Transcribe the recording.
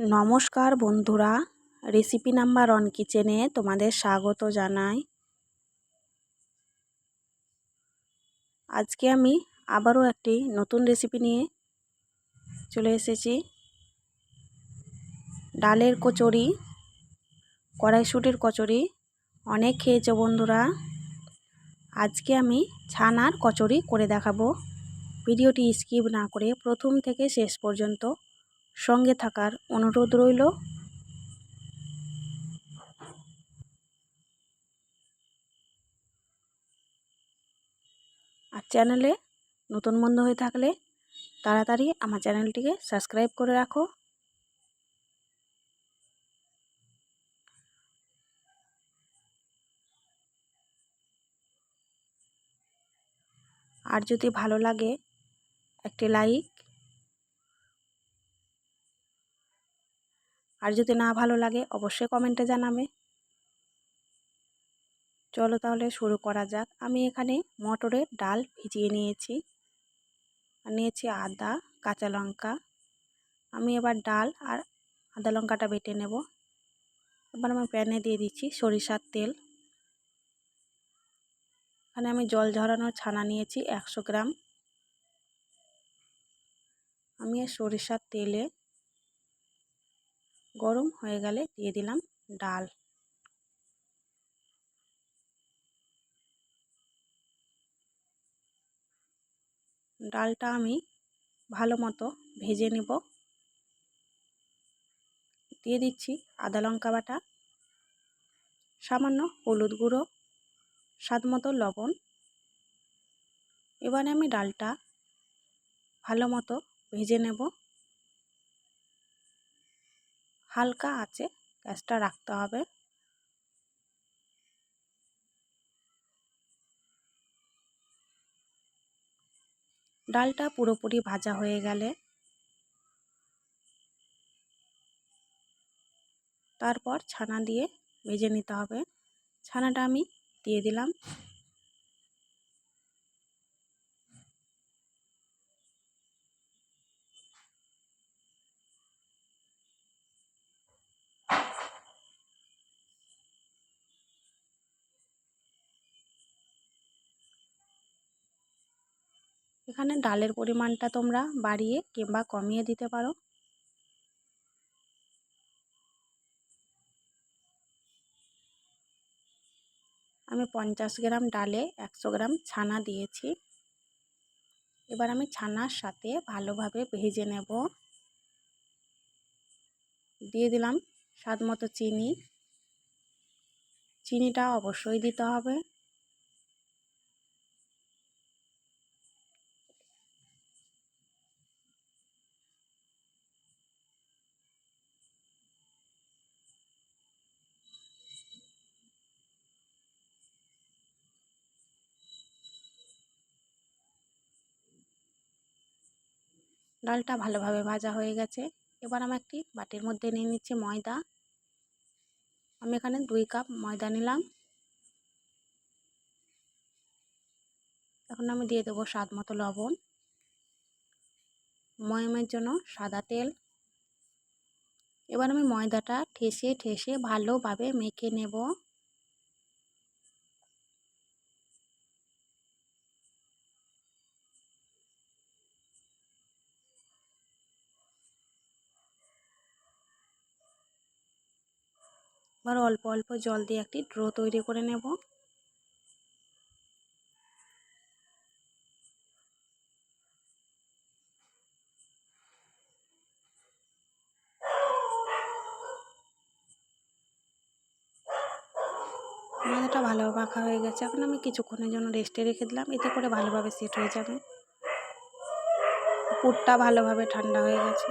নমস্কার বন্ধুরা, recipe number on কিচেনে তোমাদের স্বাগত জানাই। আজকে আমি আবারও একটি নতুন রেসিপি নিয়ে চলে এসেছি। ডালের কচুরি, কড়াইশুটির কচুরি, অনেক খেয়েছো বন্ধুরা। আজকে আমি ছানার কচুরি করে দেখাবো। ভিডিওটি স্কিপ না করে প্রথম থেকে শেষ পর্যন্ত সঙ্গে থাকার অনুরোধ রইল। আর চ্যানেলে নতুন বন্ধু হয়ে থাকলে তাড়াতাড়ি আমার চ্যানেলটিকে সাবস্ক্রাইব করে রাখো। আর যদি ভালো লাগে, একটি লাইক আর যদি না ভালো লাগে, অবশ্যই কমেন্টে জানাবে। চলো তাহলে শুরু করা যাক। আমি এখানে মটরের ডাল ভিজিয়ে নিয়েছি। নিয়েছি আদা, কাঁচা লঙ্কা। আমি এবার ডাল আর আদা লঙ্কাটা বেটে নেব। এবার আমি প্যানে দিয়ে দিচ্ছি সরিষার তেল। এখানে আমি জল ঝরানোর ছানা নিয়েছি একশো গ্রাম। আমি সরিষার তেলে গরম হয়ে গেলে দিয়ে দিলাম ডাল। ডালটা আমি ভালো মতো ভেজে নেব। দিয়ে দিচ্ছি আদা লঙ্কা বাটা, সামান্য হলুদ গুঁড়ো, স্বাদ মতো লবণ। এবারে আমি ডালটা ভালো মতো ভেজে নেব। হালকা আছে, গ্যাসটা রাখতে হবে। ডালটা পুরোপুরি ভাজা হয়ে গেলে তারপর ছানা দিয়ে ভেজে নিতে হবে। ছানাটা আমি দিয়ে দিলাম। এখানে ডালের পরিমাণটা তোমরা বাড়িয়ে কিংবা কমিয়ে দিতে পারো। আমি পঞ্চাশ গ্রাম ডালে একশো গ্রাম ছানা দিয়েছি। এবার আমি ছানার সাথে ভালোভাবে ভেজে নেব। দিয়ে দিলাম স্বাদ মতো চিনি। চিনিটা অবশ্যই দিতে হবে। ডালটা ভালোভাবে ভাজা হয়ে গেছে। এবার আমি একটি বাটির মধ্যে নিয়ে নিচ্ছি ময়দা। আমি এখানে দুই কাপ ময়দা নিলাম। এখন আমি দিয়ে দেবো স্বাদ মতো লবণ। ময়মের জন্য সাদা তেল। এবার আমি ময়দাটা ঠেসে ঠেসে ভালোভাবে মেখে নেব। এবার অল্প অল্প জল দিয়ে একটি ড্রো তৈরি করে নেব। ময়দাটা ভালোভাবে মাখা হয়ে গেছে। এখন আমি কিছুক্ষণের জন্য রেস্টে রেখে দিলাম। এতে করে ভালোভাবে সেট হয়ে যাবে। পুরটা ভালোভাবে ঠান্ডা হয়ে গেছে।